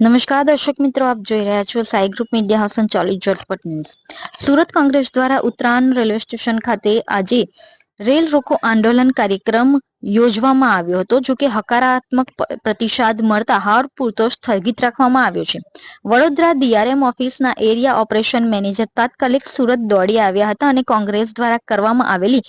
નમસ્કાર, દર્શક મિત્રો, આપ જોઈ રહ્યા છો સાઈ ગ્રુપ મીડિયા હાઉસ ચોલીસ ઝટપટ ન્યૂઝ. સુરત કોંગ્રેસ દ્વારા ઉત્તરાયણ રેલવે સ્ટેશન ખાતે આજે રેલ રોકો આંદોલન કાર્યક્રમ યોજવામાં આવ્યો હતો, જો કે હકારાત્મક પ્રતિસાદ મળતા હાર પૂરતો સ્થગિત રાખવામાં આવ્યો છે. વડોદરા ડીઆરએમ ઓફિસના એરિયા ઓપરેશન મેનેજર તાત્કાલિક સુરત દોડી આવ્યા હતા અને કોંગ્રેસ દ્વારા કરવામાં આવેલી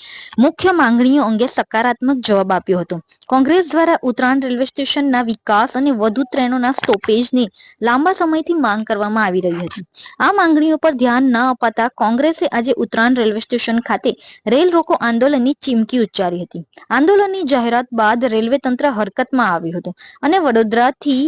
મુખ્ય માંગણીઓ અંગે સકારાત્મક જવાબ આપ્યો હતો. કોંગ્રેસ દ્વારા ઉત્તરાયણ રેલવે સ્ટેશનના વિકાસ અને વધુ ટ્રેનોના સ્ટોપેજની લાંબા સમયથી માંગ કરવામાં આવી રહી હતી. આ માંગણીઓ પર ધ્યાન ન અપાતા કોંગ્રેસે આજે ઉત્તરાયણ રેલવે સ્ટેશન ખાતે રેલ રોકો આંદોલનની ચીમકી ઉચ્ચારી હતી. આંદોલનની જાહેરાત બાદ રેલવે તંત્ર હરકતમાં આવ્યું હતું અને વડોદરાથી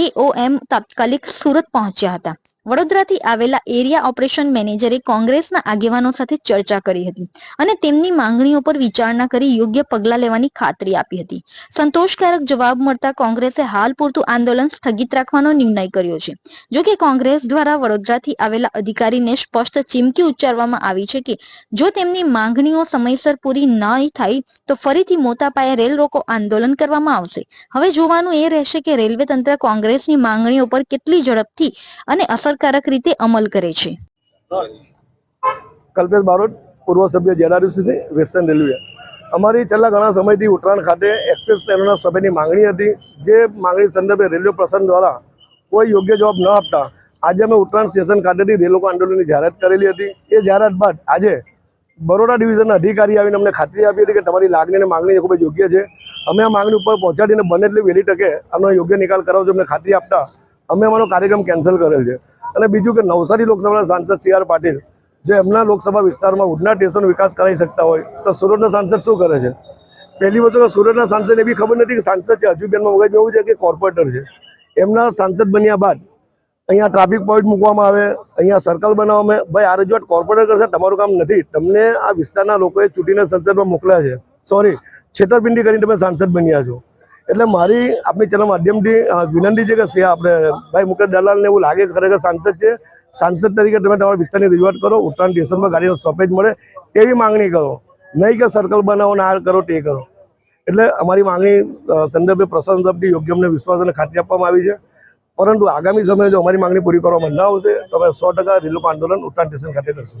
એઓએમ તાત્કાલિક સુરત પહોંચ્યા હતા. વડોદરાથી આવેલા એરિયા ઓપરેશન મેનેજરે કોંગ્રેસના આગેવાનો સાથે ચર્ચા કરી હતી અને તેમની માંગણીઓ પર વિચારણા કરી યોગ્ય પગલાં લેવાની ખાતરી આપી હતી. સંતોષકારક જવાબ મળતા કોંગ્રેસે હાલ પૂરતું આંદોલન સ્થગિત રાખવાનો નિર્ણય કર્યો છે. જો કે કોંગ્રેસ દ્વારા વડોદરાથી આવેલા અધિકારીને સ્પષ્ટ ચીમકી ઉચ્ચારવામાં આવી છે કે, જો તેમની માંગણીઓ સમયસર પૂરી ન થાય, તો ફરીથી મોટા પાયે રેલ રોકો આંદોલન કરવામાં આવશે. હવે જોવાનું એ રહેશે કે રેલવે તંત્ર કોંગ્રેસની માંગણીઓ પર કેટલી ઝડપથી અને અસરકારક રીતે અમલ કરે છે. કલ્પેશ બારોટ, પૂર્વ સભ્ય જેડારીસી છે વેસ્ટર્ન રેલવે અમારી છેલ્લા ઘણા સમયથી ઉત્તરાયણ ખાતે એક્સપ્રેસ ટ્રેનોના સમયની માંગણી હતી. જે માંગણી સંદર્ભે રેલવે પ્રશાસન દ્વારા કોઈ યોગ્ય જવાબ ન આપતા આજે અમે ઉત્તરાયણ સ્ટેશન ખાતેથી રેલોકો આંદોલનની જાહેરાત કરેલી હતી. એ જાહેરાત બાદ આજે બરોડા ડિવિઝનના અધિકારી આવીને અમને ખાતરી આપી હતી કે તમારી લાગણી અને માંગણી ખૂબ યોગ્ય છે. અમે આ માંગણી ઉપર પહોંચાડીને બને એટલી વહેલી તકે આનો યોગ્ય નિકાલ કરાવજો અમને ખાતરી આપતા અમે અમારો કાર્યક્રમ કેન્સલ કરેલ છે. અને બીજું કે નવસારી લોકસભાના સાંસદ સી આર પાટીલ, જો એમના લોકસભા વિસ્તારમાં ઉડના સ્ટેશનનો વિકાસ કરાવી શકતા હોય, તો સુરતના સાંસદ શું કરે છે? પહેલી વસ્તુ કે સુરતના સાંસદ એ બી ખબર નથી કે સાંસદ છે હજુ બેનમાં મગજ એવું છે કે કોર્પોરેટર છે? એમના સાંસદ બન્યા બાદ અહીંયા ટ્રાફિક પોઈન્ટ મૂકવામાં આવે, અહીંયા સર્કલ બનાવવામાં. ભાઈ, આ રજૂઆત કોર્પોરેટર કરશે, તમારું કામ નથી. તમને આ વિસ્તારના લોકોએ ચૂંટીને સંસદમાં મોકલ્યા છે. સોરી છેતરપિંડી કરીને તમે સાંસદ બન્યા છો. એટલે મારી આપણી ચેનલ માધ્યમથી વિનંતી છે કે આપણે, ભાઈ મુકેશ દલાલને એવું લાગે ખરેખર સાંસદ છે, સાંસદ તરીકે તમે તમારા વિસ્તારની રજૂઆત કરો, ઉત્તરાયણ સ્ટેશનમાં ગાડીનો સ્ટોપેજ મળે તેવી માંગણી કરો. નહીં કે સર્કલ બનાવો આ કરો તે કરો. એટલે અમારી માંગણી સંદર્ભે પ્રશાસન તરફથી યોગ્ય અમને વિશ્વાસ અને ખાતરી આપવામાં આવી છે. પરંતુ આગામી સમયે જો અમારી માંગણી પૂરી કરવામાં ના આવશે તો અમે સો ટકા રેલવે આંદોલન ઉત્તરાયણ સ્ટેશન ખાતે કરશું.